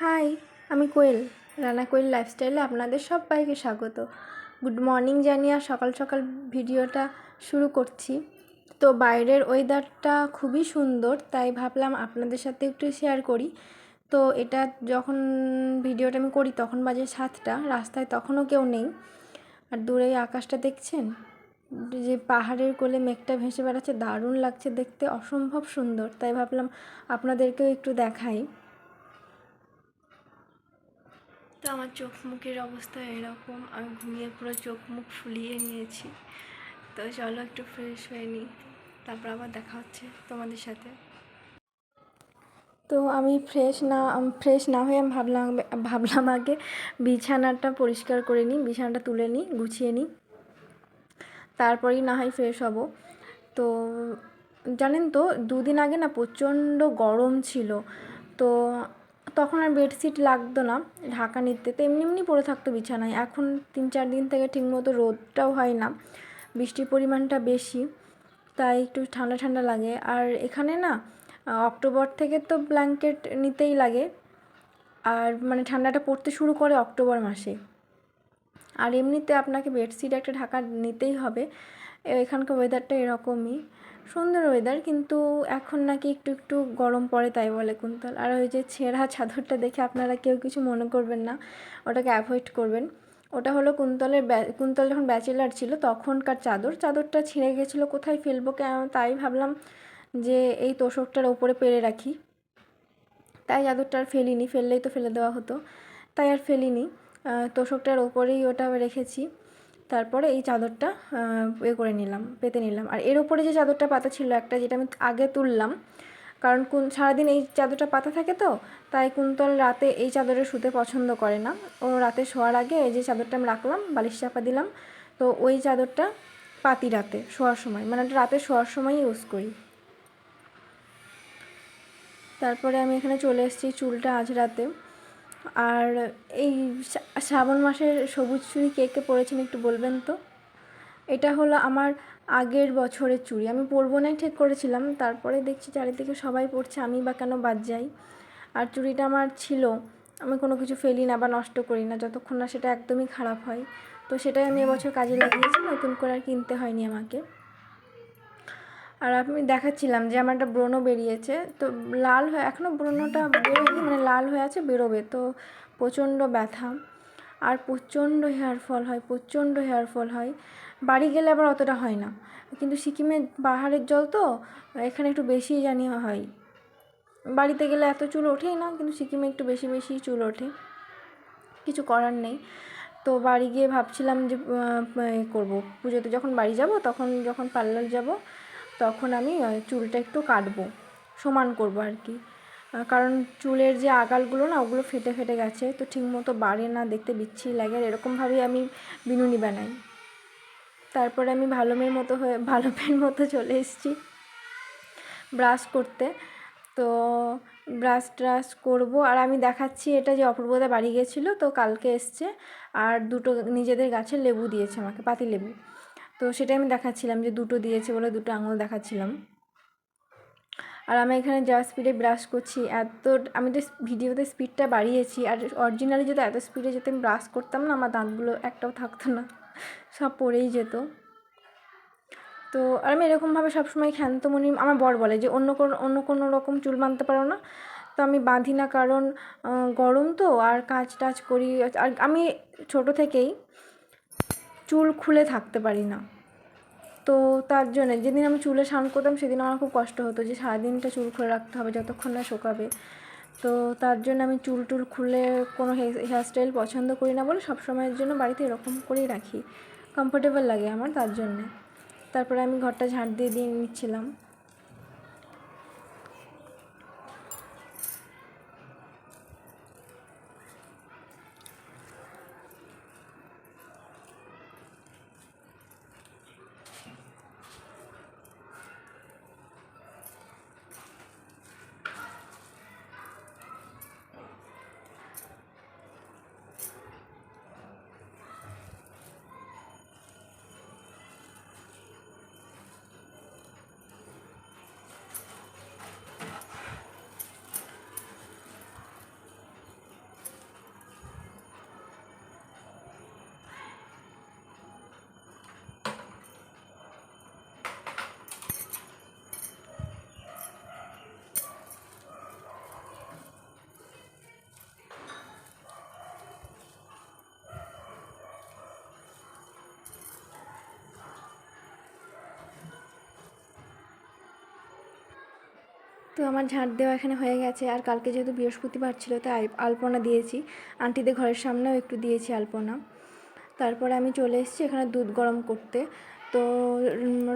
High, আমি কোয়েল। রানা কোয়েল লাইফস্টাইলে আপনাদের সবাইকে স্বাগত। গুড মর্নিং জানিয়ে সকাল সকাল ভিডিওটা শুরু করছি। তো বাইরের ওয়েদারটা খুবই সুন্দর, তাই ভাবলাম আপনাদের সাথে একটু শেয়ার করি। তো এটা যখন ভিডিওটা আমি করি তখন বাজে সাতটা, রাস্তায় তখনও কেউ নেই। আর দূরে আকাশটা দেখছেন? যে পাহাড়ের কোলে মেঘটা ভেসে বেড়াচ্ছে, দারুণ লাগছে দেখতে, অসম্ভব সুন্দর। তাই ভাবলাম আপনাদেরকেও একটু দেখাই। তো আমার চোখ মুখের অবস্থা এরকম। আমি ঘুমিয়ে পুরো চোখ মুখ ফুলিয়ে নিয়েছি। তো চলো একটু ফ্রেশ হয়ে নিই তারপর আবার দেখা হচ্ছে তোমাদের সাথে। তো আমি ফ্রেশ না ফ্রেশ না হয়ে আমি ভাবলাম ভাবলাম আগে বিছানাটা পরিষ্কার করে নিই, বিছানাটা তুলে নিই, গুছিয়ে নিই। তারপরেই না হয় ফ্রেশ হব। তো জানেন তো, দুদিন আগে না প্রচণ্ড গরম ছিল। তো তখন আর বেডশিট লাগতো না, ঢাকা নিতে তো এমনি এমনি পড়ে থাকতো বিছানায়। এখন তিন চার দিন থেকে ঠিকমতো রোদটাও হয় না, বৃষ্টির পরিমাণটা বেশি, তাই একটু ঠান্ডা ঠান্ডা লাগে। আর এখানে না, অক্টোবর থেকে তো ব্ল্যাঙ্কেট নিতেই লাগে, আর মানে ঠান্ডাটা পড়তে শুরু করে অক্টোবর মাসে। আর এমনিতে আপনাকে বেডশিট একটা ঢাকা নিতেই হবে এখানকার ওয়েদারটা এরকমই। সুন্দর ওয়েদার কিন্তু এখন নাকি একটু একটু গরম পড়ে তাই বলে কুন্তল। আর ওই যে ছেঁড়া চাদরটা দেখে আপনারা কেউ কিছু মনে করবেন না, ওটাকে অ্যাভয়েড করবেন। ওটা হলো কুন্তলের কুন্তল যখন ব্যাচেলার ছিল, তখনকার চাদর। চাদরটা ছিঁড়ে গেছিল, কোথায় ফেলব কেন তাই ভাবলাম যে এই তোষকটার ওপরে পেরে রাখি। তাই চাদরটা আর ফেলিনি, ফেললেই তো ফেলে দেওয়া হতো। তাই আর ফেলিনি। তোষকটার ওপরেই ওটা রেখেছি। তারপরে এই চাদরটা এ করে নিলাম, পেতে নিলাম। আর এর ওপরে যে চাদরটা পাতা ছিল একটা, যেটা আমি আগে তুললাম, কারণ কোন, সারাদিন এই চাদরটা পাতা থাকে তো, তাই কুন্তল রাতে এই চাদরে শুতে পছন্দ করে না। ও রাতে শোয়ার আগে এই যে চাদরটা আমি রাখলাম, বালিশ চাপা দিলাম, তো ওই চাদরটা পাতি রাতে শোয়ার সময় মানে রাতে শোয়ার সময় ইউজ করি। তারপরে আমি এখানে চলে এসেছি চুলটা আজ রাতে। আর এই শ্রাবণ মাসের সবুজ চুড়ি কে কে পরেছেন একটু বলবেন তো? এটা হলো আমার আগের বছরের চুড়ি। আমি পরবো নাই, ঠিক করেছিলাম। তারপরে দেখছি চারিদিকে সবাই পড়ছে আমি বা কেন বাদ যাই? আর চুড়িটা আমার ছিল, আমি কোনো কিছু ফেলি না বা নষ্ট করি না, যতক্ষণ না সেটা একদমই খারাপ হয়। তো সেটাই আমি এবছর কাজে লাগিয়েছি, নতুন করে আর কিনতে হয়নি আমাকে। আর আমি দেখাচ্ছিলাম যে আমার একটা ব্রণ বেরিয়েছে। তো লাল হয়ে এখনও ব্রণটা বেরোয়নি মানে লাল হয়ে আছে, বেরোবে। তো প্রচণ্ড ব্যথা। আর প্রচণ্ড হেয়ার ফল হয়, প্রচণ্ড হেয়ার ফল হয়। বাড়ি গেলে আবার অতটা হয় না। কিন্তু সিকিমে পাহাড়ের জল তো, এখানে একটু বেশি জানি হয়। বাড়িতে গেলে এত চুল ওঠেই না, কিন্তু সিকিমে একটু বেশি বেশি চুল ওঠে। কিছু করার নেই। তো বাড়ি গিয়ে ভাবছিলাম যে করব। পুজোতে যখন বাড়ি যাব, তখন যখন পার্লার যাব তখন আমি চুলটা একটু কাটবো, সমান করব আর কি। কারণ চুলের যে আগালগুলো না, ওগুলো ফেটে ফেটে গেছে, তো ঠিকমতো বাড়ে না, দেখতে বিচ্ছিরি লাগে, আর এরকমভাবেই আমি বিনুনি বানাই। তারপরে আমি ভালো মেয়ের মতো হয়ে, ভালো মেয়ের মতো চলে এসেছি ব্রাশ করতে। তো ব্রাশ ট্রাশ করব, আর আমি দেখাচ্ছি এটা যে অপূর্বদা বাড়ি গেছিল, তো কালকে এসছে, আর দুটো নিজেদের গাছের লেবু দিয়েছে আমাকে পাতি লেবু তো সেটাই আমি দেখাচ্ছিলাম যে দুটো দিয়েছে বলে দুটো আঙুল দেখাচ্ছিলাম। আর আমি এখানে যা স্পিডে ব্রাশ করছি, এত আমি তো ভিডিওতে স্পিডটা বাড়িয়েছি আর অরিজিনালি যদি এত স্পিডে যদি আমি ব্রাশ করতাম না, আমার দাঁতগুলো একটাও থাকতো না, সব পড়েই যেত। তো আর আমি এরকমভাবে সবসময় ক্ষান্তমণি আমার বর বলে যে অন্য কোনো অন্য কোনো রকম চুল বাঁধতে পারো না। তো আমি বাঁধি না কারণ গরম তো আর কাজ টাজ করি, আর আমি ছোট থেকেই চুল খুলে থাকতে পারি না। তো তার জন্য যেদিন আমি চুলে স্নান করতাম সেদিন আমার খুব কষ্ট হতো যে সারাদিনটা চুল খুলে রাখতে হবে, যতক্ষণ না শোকাবে। তো তার জন্য আমি চুল টুল খুলে কোনো হেয়ার স্টাইল পছন্দ করি না বলে সব সময়ের জন্য বাড়িতে এরকম করেই রাখি। কমফোর্টেবল লাগে আমার তার জন্যে। তারপরে আমি ঘরটা ঝাঁট দিয়ে দিয়ে নিচ্ছিলাম। তো আমার ঝাঁট দেওয়া এখানে হয়ে গেছে। আর কালকে যেহেতু বৃহস্পতিবার ছিল, তাই আলপনা দিয়েছি। আন্টিদের ঘরের সামনেও একটু দিয়েছি আলপনা। তারপরে আমি চলে এসেছি এখানে দুধ গরম করতে। তো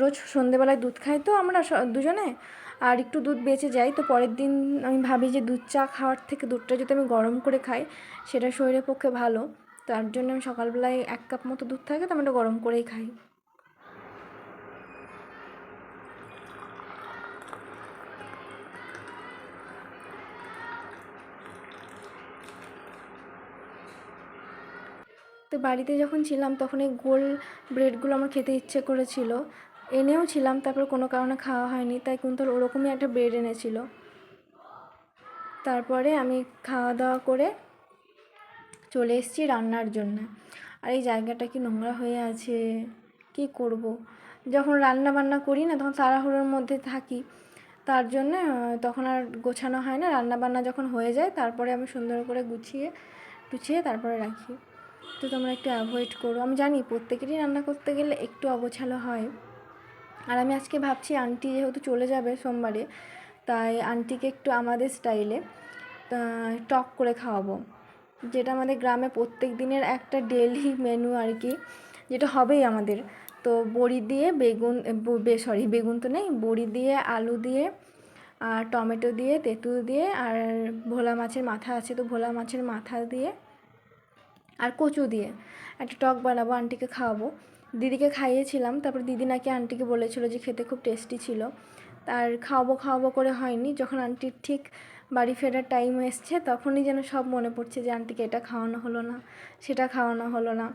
রোজ সন্ধেবেলায় দুধ খাই তো আমরা দুজনে। আর একটু দুধ বেঁচে যাই, তো পরের দিন আমি ভাবি যে দুধ চা খাওয়ার থেকে দুধটা যদি আমি গরম করে খাই, সেটা শরীরের পক্ষে ভালো। তার জন্য আমি সকালবেলায় এক কাপ মতো দুধ থাকে, তো আমি গরম করেই খাই। তো বাড়িতে যখন ছিলাম তখন এই গোল ব্রেডগুলো আমার খেতে ইচ্ছে করেছিল। এনেও ছিলাম, তারপর কোনো কারণে খাওয়া হয়নি, তাই কুন্তল ওরকমই একটা ব্রেড এনেছিল। তারপরে আমি খাওয়া দাওয়া করে চলে এসেছি রান্নার জন্য। আর এই জায়গাটা কি নোংরা হয়ে আছে, কি করব। যখন রান্না বান্না করি না, তখন তাড়াহুড়োর মধ্যে থাকি। তার জন্য তখন আর গোছানো হয় না রান্না বান্না যখন হয়ে যায়, তারপরে আমি সুন্দর করে গুছিয়ে টুছিয়ে তারপরে রাখি। তো তোমরা একটু অ্যাভয়েড করো। আমি জানি প্রত্যেকেরই রান্না করতে গেলে একটু অগোছালো হয়। আর আমি আজকে ভাবছি আন্টি যেহেতু চলে যাবে সোমবারে, তাই আন্টিকে একটু আমাদের স্টাইলে টক করে খাওয়াবো। যেটা আমাদের গ্রামে প্রত্যেক দিনের একটা ডেলি মেনু আর কি, যেটা হবেই আমাদের। তো বড়ি দিয়ে বেগুন বে সরি বেগুন তো নেই, বড়ি দিয়ে, আলু দিয়ে, আর টমেটো দিয়ে, তেঁতুল দিয়ে, আর ভোলা মাছের মাথা আছে তো ভোলা মাছের মাথা দিয়ে আর কচু দিয়ে। একটা টক বানাবো, আন্টিকে খাওয়াবো। দিদিকে খাইয়েছিলাম, তারপর দিদি নাকি আন্টিকে বলেছিল যে খেতে খুব টেস্টি ছিল। আর খাওয়াবো খাওয়াবো করে হয়নি। যখন আন্টির ঠিক বাড়ি ফেরার টাইম এসছে, তখনই যেন সব মনে পড়ছে যে আন্টিকে এটা খাওয়ানো হলো না, সেটা খাওয়ানো হলো না।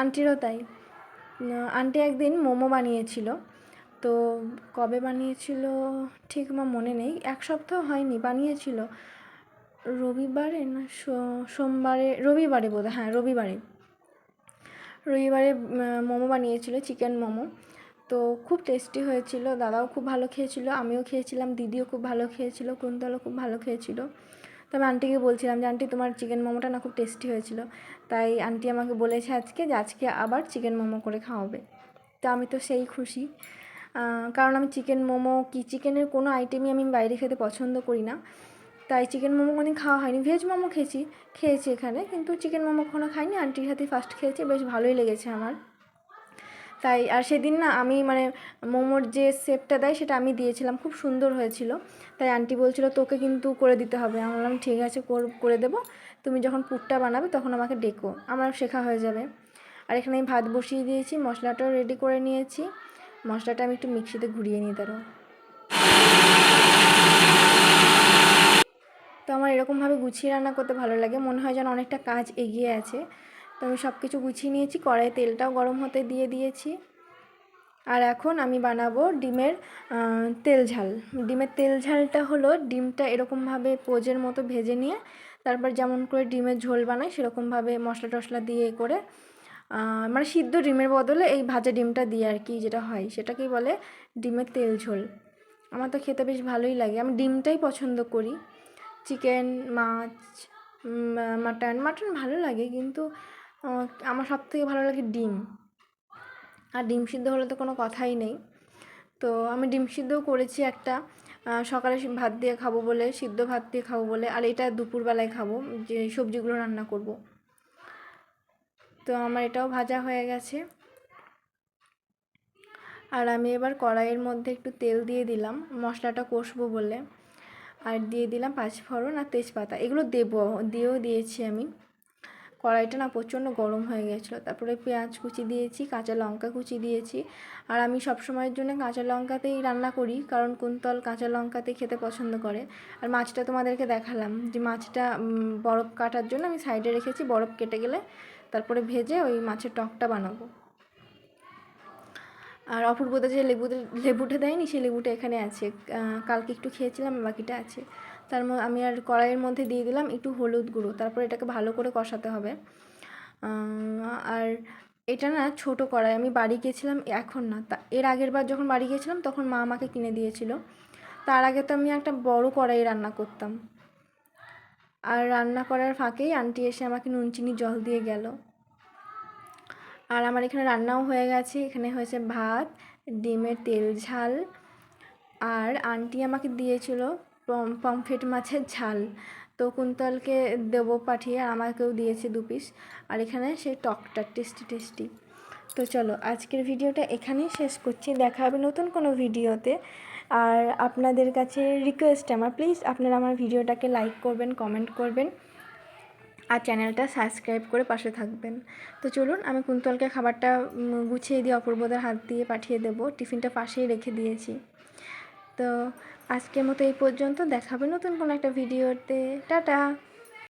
আন্টিরও তাই। আন্টি একদিন মোমো বানিয়েছিল। তো কবে বানিয়েছিল, ঠিক আমার মনে নেই। এক সপ্তাহ হয়নি, বানিয়েছিল। রবিবারে না সোমবারে, রবিবারে বোধ হ্যাঁ রবিবারে। রবিবারে মোমো বানিয়েছিল, চিকেন মোমো। তো খুব টেস্টি হয়েছিল, দাদাও খুব ভালো খেয়েছিল, আমিও খেয়েছিলাম, দিদিও খুব ভালো খেয়েছিল, কুন্তলও খুব ভালো খেয়েছিল। তো আমি আন্টিকে বলছিলাম যে, আন্টি, তোমার চিকেন মোমোটা না খুব টেস্টি হয়েছিল। তাই আন্টি আমাকে বলেছে আজকে যে, আজকে আবার চিকেন মোমো করে খাওয়াবে। তো আমি তো সেই খুশি। কারণ আমি চিকেন মোমো, কি, চিকেনের কোনো আইটেমই আমি বাইরে খেতে পছন্দ করি না। তাই চিকেন মোমো কোনোদিন খাওয়া হয়নি। ভেজ মোমো খেয়েছি খেয়েছি এখানে, কিন্তু চিকেন মোমো কখনো খাইনি। আন্টির হাতে ফার্স্ট খেয়েছি, বেশ ভালোই লেগেছে আমার। তাই, আর সেদিন না আমি মানে মোমোর যে শেপটা দেয়, সেটা আমি দিয়েছিলাম, খুব সুন্দর হয়েছিল। তাই আন্টি বলছিল, তোকে কিন্তু করে দিতে হবে। আমি বললাম, ঠিক আছে, কর- করে দেবো। তুমি যখন পুরটা বানাবে, তখন আমাকে ডেকো, আমার শেখা হয়ে যাবে। আর এখানে আমি ভাত বসিয়ে দিয়েছি, মশলাটাও রেডি করে নিয়েছি। মশলাটা আমি একটু মিক্সিতে ঘুরিয়ে নিই তারও আমার এরকমভাবে গুছিয়ে রান্না করতে ভালো লাগে। মনে হয় যেন অনেকটা কাজ এগিয়ে আছে। তো আমি সব কিছু গুছিয়ে নিয়েছি কড়াই তেলটাও গরম হতে দিয়ে দিয়েছি। আর এখন আমি বানাবো ডিমের তেল ঝাল। ডিমের তেল ঝালটা হলো ডিমটা এরকমভাবে পোজের মতো ভেজে নিয়ে, তারপর যেমন করে ডিমের ঝোল বানাই, সেরকমভাবে মশলা টশলা দিয়ে করে মানে সিদ্ধ ডিমের বদলে এই ভাজা ডিমটা দিয়ে আর কি যেটা হয়, সেটাকেই বলে ডিমের তেল ঝোল। আমার তো খেতে বেশ ভালোই লাগে। আমি ডিমটাই পছন্দ করি। চিকেন, মাছ মাটন। মাটন ভালো লাগে, কিন্তু আমার সব থেকে ভালো লাগে ডিম। আর ডিম সিদ্ধ হলে তো কোনো কথাই নেই। তো আমি ডিম সিদ্ধও করেছি একটা সকালে ভাত দিয়ে খাব বলে, সিদ্ধ ভাত দিয়ে খাব বলে, আর এটা দুপুরবেলায় খাব, যে সবজিগুলো রান্না করব। তো আমার এটাও ভাজা হয়ে গেছে। আর আমি এবার কড়াইয়ের মধ্যে একটু তেল দিয়ে দিলাম, মশলাটা কষবো বলে। আর দিয়ে দিলাম পাঁচফোড়ন আর তেজপাতা। এগুলো দেবো, দিয়েও দিয়েছি আমি। কড়াইটা না প্রচণ্ড গরম হয়ে গেছিল। তারপরে পেঁয়াজ কুচি দিয়েছি, কাঁচা লঙ্কা কুচি দিয়েছি। আর আমি সব সময়ের জন্য কাঁচা লঙ্কাতেই রান্না করি, কারণ কুন্তল কাঁচা লঙ্কাতে খেতে পছন্দ করে। আর মাছটা তোমাদেরকে দেখালাম যে মাছটা বরফ কাটার জন্য আমি সাইডে রেখেছি। বরফ কেটে গেলে তারপরে ভেজে ওই মাছের টকটা বানাবো। আর অপূর্বদা যে লেবুতে লেবুটা দেয়নি সেই লেবুটা এখানে আছে। কালকে একটু খেয়েছিলাম, বাকিটা আছে। তার আমি আর কড়াইয়ের মধ্যে দিয়ে দিলাম একটু হলুদ গুঁড়ো, তারপর এটাকে ভালো করে কষাতে হবে। আর এটা না ছোট কড়াই, আমি বাড়ি গিয়েছিলাম এখন না, তা এর আগের বার যখন বাড়ি গিয়েছিলাম তখন মা আমাকে কিনে দিয়েছিল। তার আগে তো আমি একটা বড় কড়াই রান্না করতাম। আর রান্না করার ফাঁকেই আন্টি এসে আমাকে নুন চিনি জল দিয়ে গেল। আর আমার এখানে রান্নাও হয়ে গেছে। এখানে হয়েছে ভাত, ডিমের তেল ঝাল আর আন্টি আমাকে দিয়েছিল পম- পমফ্রেট মাছের ঝাল। তো কুন্তলকে দেবো পাঠিয়ে আর আমাকেও দিয়েছে দু পিস। আর এখানে সেই টকটা, টেস্টি টেস্টি। তো চলো, আজকের ভিডিওটা এখানেই শেষ করছি। দেখা হবে নতুন কোনো ভিডিওতে। আর আপনাদের কাছে রিকোয়েস্ট আমার প্লিজ আপনারা আমার ভিডিওটাকে লাইক করবেন কমেন্ট করবেন। আর চ্যানেলটা সাবস্ক্রাইব করে পাশে থাকবেন। তো চলুন, আমি কুন্তলকে খাবারটা গুছিয়ে দিয়ে অপূর্বদের হাত দিয়ে পাঠিয়ে দেব। টিফিনটা পাশেই রেখে দিয়েছি। তো আজকের মতো এই পর্যন্ত। দেখাবে নতুন কোনো একটা ভিডিওতে। টাটা!